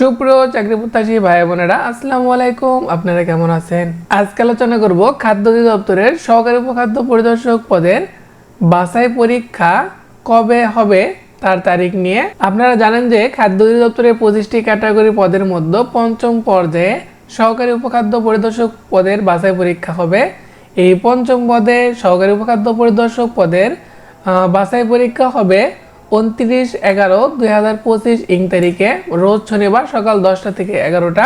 সুপ্রিয় চাকরি প্রত্যাশী ভাই বোনেরা, আসসালামু আলাইকুম। আপনারা কেমন আছেন? আজকে আলোচনা করব খাদ্য অধিদপ্তরের সহকারী উপখাদ্য পরিদর্শক পদের বাছাই পরীক্ষা কবে হবে তার তারিখ নিয়ে। আপনারা জানেন যে খাদ্য অধিদপ্তরের পঁচিশটি ক্যাটাগরি পদের মধ্যে পঞ্চম পর্যায়ে সহকারী উপখাদ্য পরিদর্শক পদের বাছাই পরীক্ষা হবে। এই পঞ্চম পদে সহকারী উপখাদ্য পরিদর্শক পদের বাছাই পরীক্ষা হবে উনত্রিশ এগারো দুই হাজার পঁচিশ ইং তারিখে, রোজ শনিবার সকাল দশটা থেকে এগারোটা।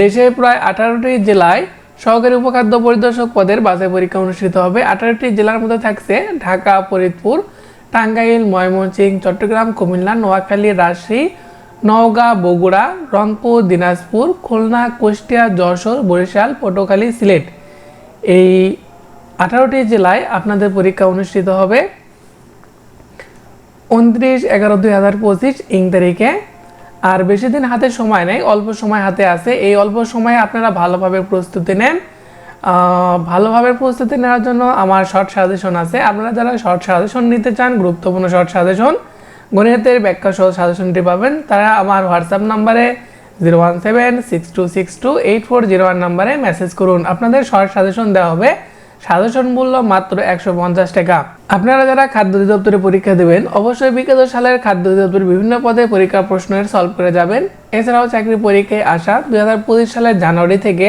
দেশের প্রায় আঠারোটি জেলায় সহকারী উপখাদ্য পরিদর্শক পদের বাছাই পরীক্ষা অনুষ্ঠিত হবে। আঠারোটি জেলার মধ্যে থাকছে ঢাকা, ফরিদপুর, টাঙ্গাইল, ময়মনসিংহ, চট্টগ্রাম, কুমিল্লা, নোয়াখালী, রাজশাহী, নওগাঁ, বগুড়া, রংপুর, দিনাজপুর, খুলনা, কুষ্টিয়া, যশোর, বরিশাল, পটুয়াখালী, সিলেট। এই আঠারোটি জেলায় আপনাদের পরীক্ষা অনুষ্ঠিত হবে। উনত্রিশ এগারো দুই হাজার পঁচিশ ইং তারিখে। আর বেশি দিন হাতে সময় নেই, অল্প সময় হাতে আছে। এই অল্প সময়ে আপনারা ভালোভাবে প্রস্তুতি নেন। ভালোভাবে প্রস্তুতি নেওয়ার জন্য আমার শর্ট সাজেশন আছে। আপনারা যারা শর্ট সাজেশন নিতে চান, গুরুত্বপূর্ণ শর্ট সাজেশন গণিতের ব্যাখ্যা সহ সাজেশনটি পাবেন, তারা আমার হোয়াটসঅ্যাপ নাম্বারে zero one seven six two six two eight four zero one নাম্বারে মেসেজ করুন। আপনাদের শর্ট সাজেশন দেওয়া হবে। সাজেশন মূল্য মাত্র একশো পঞ্চাশ টাকা। আপনারা যারা খাদ্য অধিদপ্তরে পরীক্ষা দেবেন, অবশ্যই বিগত সালের খাদ্য অধিদপ্তরের বিভিন্ন পদে পরীক্ষা প্রশ্নের সলভ করে যাবেন। এছাড়াও চাকরি পরীক্ষায় আসা দুই হাজার পঁচিশ সালের জানুয়ারি থেকে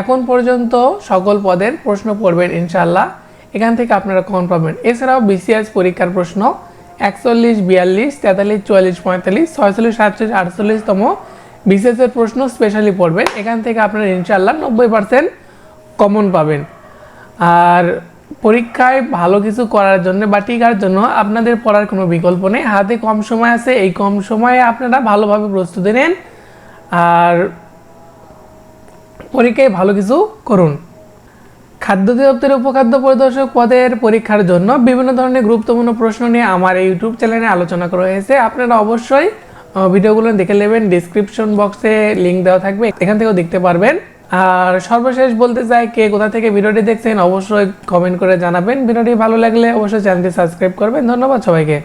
এখন পর্যন্ত সকল পদের প্রশ্ন পড়বেন ইনশাল্লাহ এখান থেকে আপনারা কমন পাবেন। এছাড়াও বিসিএস পরীক্ষার প্রশ্ন একচল্লিশ, বিয়াল্লিশ, তেতাল্লিশ, চুয়াল্লিশ, পঁয়তাল্লিশ, ছয়চল্লিশ, সাতচল্লিশ, আটচল্লিশতম বিসিএস এর প্রশ্ন স্পেশালি পড়বেন। এখান থেকে আপনারা ইনশাল্লাহ নব্বই পার্সেন্ট কমন পাবেন। আর পরীক্ষায় ভালো কিছু করার জন্য বা টিকার জন্য আপনাদের পড়ার কোনো বিকল্প নেই। হাতে কম সময় আছে, এই কম সময়ে আপনারা ভালোভাবে প্রস্তুতি নেন আর পরীক্ষায় ভালো কিছু করুন। খাদ্য অধিদপ্তরের উপখাদ্য পরিদর্শক পদের পরীক্ষার জন্য বিভিন্ন ধরনের গুরুত্বপূর্ণ প্রশ্ন নিয়ে আমার এই ইউটিউব চ্যানেলে আলোচনা করা হয়েছে। আপনারা অবশ্যই ভিডিওগুলো দেখে নেবেন। ডিসক্রিপশন বক্সে লিংক দেওয়া থাকবে। এখান থেকেও দেখতে পারবেন। আর সর্বশেষ বলতে চাই কে কোথা থেকে ভিডিওটি দেখছেন, অবশ্যই কমেন্ট করে জানাবেন। ভিডিওটি ভালো লাগলে অবশ্যই চ্যানেলটি সাবস্ক্রাইব করবেন। ধন্যবাদ সবাইকে।